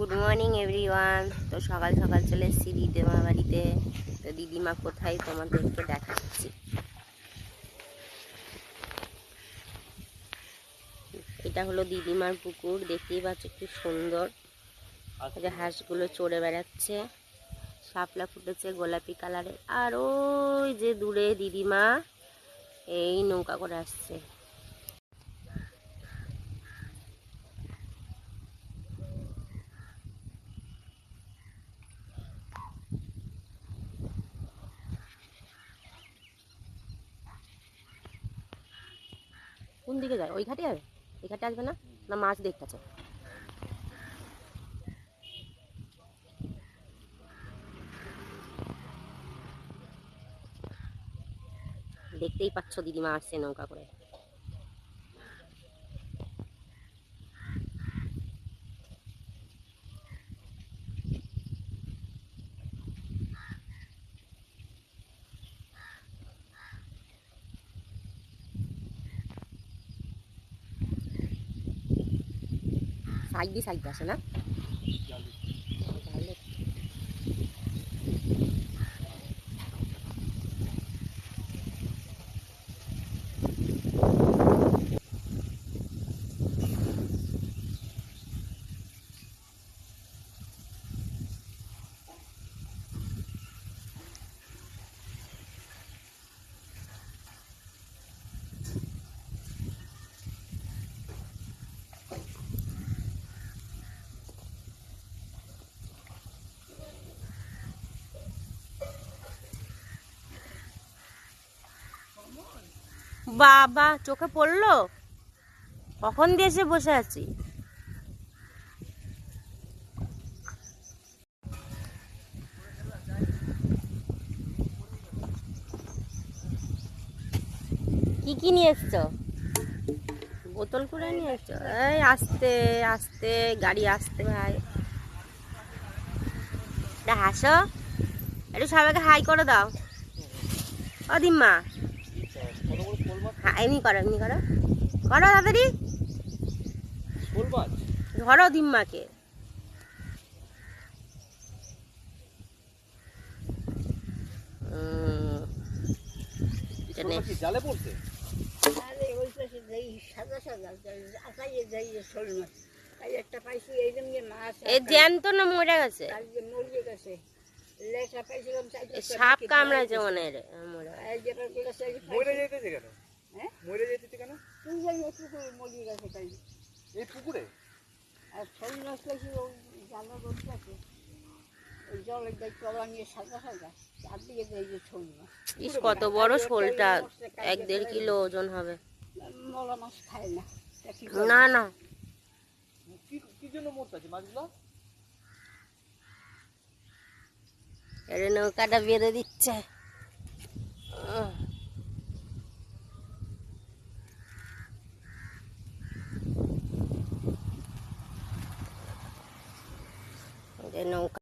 Good morning everyone তো সকাল সকাল চলে এসেছি দিদিমা বাড়িতে। তো দিদিমা কোথায়? তোমাদেরকে দেখাচ্ছি। এটা হলো দিদিমার পুকুর। দেখতেই পাচ্ছ কি সুন্দর। হাঁসগুলো চড়ে বেড়াচ্ছে। শাপলা ফুটেছে গোলাপি কালারের। আর ওই যে দূরে দিদিমা এই নৌকা করে আসছে। কোন দিকে যায়? ওই ঘাটে যাবে? এই ঘাটে আসবে না? না মাছ দেখতেছে দেখতেই পাচ্ছ দিদিমা আসছে নৌকা করে। সাইড দিয়ে সাইড আসে না? বাবা, চোখে পড়ল? কখন দিয়ে এসে বসে আছি? কি কি নিয়ে এসছো? বোতল করে নিয়ে এসছো? এই আস্তে আস্তে, গাড়ি আসতে ভাই। হাসো। একটু সবাইকে হাই করে দাও। ও দিম্মা। হ্যাঁ এমনি করো এমনি করো। করো তাড়াতাড়ি। ধরো দিম্মাকে। উম, এটা নে। জালে পড়ছে? আরে ওই পাশে সাদা সাদা আকাইয়ে যাই শোল মাছ তাই একটা পাইছি এই জন্য মাছ এ জ্যান্ত না মরে গেছে? তার যে মরিয়ে গেছে। লেখা পাইছিলাম সাপ কামড়াইছে মনে হয় রে, মরে এই যেটা মরে যেতেছে কেন? হ্যাঁ? মরে যেতেছে কেন? তুই জানি একটু করে মরিয়ে গেছে তাই। এই পুকুরে? আর শোল মাছ পাইছি ওই জানা রোদ আছে। ওই জলের গাই তলা নিয়ে সাদা সাদা চারদিকে যাই যে শোল মাছ ইস কত বড় শোলটা। এক দেড় কিলো ওজন হবে। মলা মাছ খায় না। কি না না। কি কি জন্য মরতেছে মাছগুলো? এর নৌকাটা বেঁধে দিচ্ছে। উহ। এই যে নৌকা